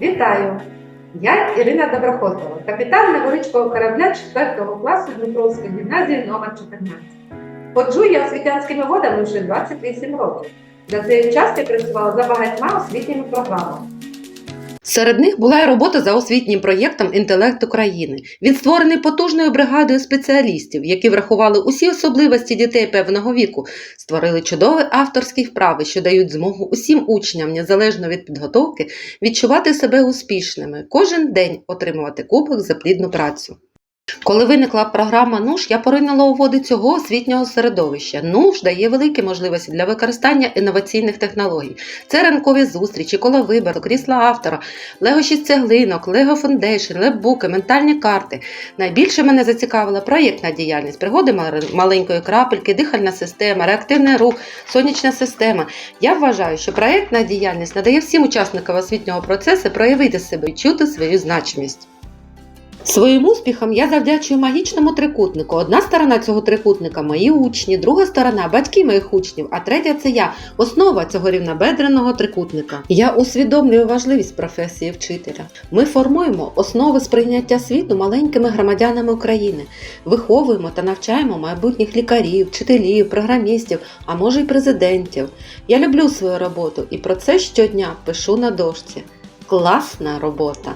Вітаю! Я Ірина Доброхотова, капітан невеличкого корабля 4 класу Дніпровської гімназії номер 14. Ходжу я освітянськими водами вже 28 років. За цей час я працювала за багатьма освітніми програмами. Серед них була й робота за освітнім проєктом Інтелект України. Він створений потужною бригадою спеціалістів, які врахували усі особливості дітей певного віку, створили чудові авторські вправи, що дають змогу усім учням, незалежно від підготовки, відчувати себе успішними, кожен день отримувати кубок за плідну працю. Коли виникла програма НУШ, я поринула у води цього освітнього середовища. НУШ дає великі можливості для використання інноваційних технологій. Це ранкові зустрічі, коловибор, крісла автора, лего 6 цеглинок, лего фондейшн, лепбуки, ментальні карти. Найбільше мене зацікавила проєктна діяльність, пригоди мал- маленької крапельки, дихальна система, реактивний рух, сонячна система. Я вважаю, що проєктна діяльність надає всім учасникам освітнього процесу проявити себе і чути свою значимість. Своїм успіхом я завдячую магічному трикутнику. Одна сторона цього трикутника мої учні, друга сторона батьки моїх учнів, а третя це я, основа цього рівнобедреного трикутника. Я усвідомлюю важливість професії вчителя. Ми формуємо основи сприйняття світу маленькими громадянами України, виховуємо та навчаємо майбутніх лікарів, вчителів, програмістів, а може й президентів. Я люблю свою роботу і про це щодня пишу на дошці. Класна робота!